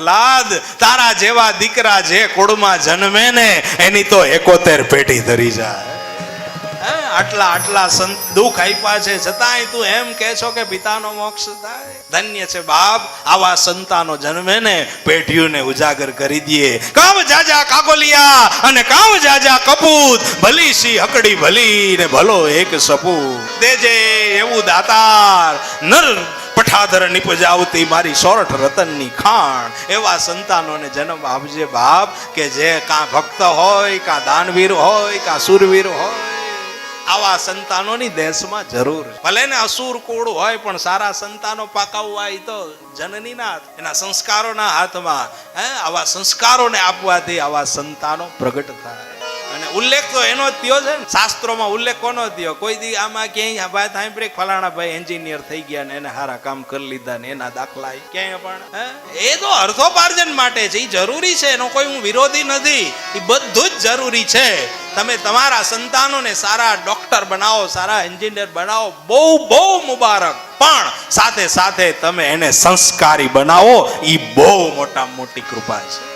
પ્રહલાદ, તારા જેવા દીકરા જે કુળમાં જન્મે ને, એની તો એકોતેર પેટી ધરી જાય. આટલા આટલા સંત દુઃખ આપ્યા છે, છતાંય તું એમ કહે છો કે પિતાનો મોક્ષ થાય? ધન્ય છે બાપ, આવા સંતાનો જન્મે ને, પેઢીઓને ઉજાગર કરી દઈએ કામ જાજા કાગોલિયા અને કામ જાજા કપૂત, ભલી સી હકડી ભલી ને ભલો એક સપૂત. દેજે એવું દાતાર, નર પઠાધર નિપજાવતી મારી સોરઠ રતનની ખાણ. એવા સંતાનોને જન્મ આપજે બાપ, કે જે કાં ભક્ત હોય, કાં દાનવીર હોય, કાં સુરવીર હોય. આવા સંતાનોની દેશમાં જરૂર. ભલે ને અસુર કુળ હોય, પણ સારા સંતાનો પાકાવવા એ તો જનનીના એના સંસ્કારોના હાથમાં, હે? આવા સંસ્કારોને આપવાથી આવા સંતાનો પ્રગટ થાય. ઉલ્લેખ તો એનો જ થયો છે ને. શાસ્ત્રોમાં ઉલ્લેખ કોનો થયો? કોઈ દી આમાં ક્યાંય વાત સાંભળે ફલાણા ભાઈ એન્જિનિયર થઈ ગયા ને એને સારા કામ કરી લીધા ને એના દાખલા ક્યાંય પણ એ તો અર્થોપાર્જન માટે છે, એ જરૂરી છે, એનો કોઈ હું વિરોધી નથી. એ બધું જ જરૂરી છે. તમે તમારા સંતાનોને સારા ડોક્ટર બનાવો, સારા એન્જિનિયર બનાવો, બહુ બહુ મુબારક. પણ સાથે સાથે તમે એને સંસ્કારી બનાવો એ બહુ મોટા મોટી કૃપા છે.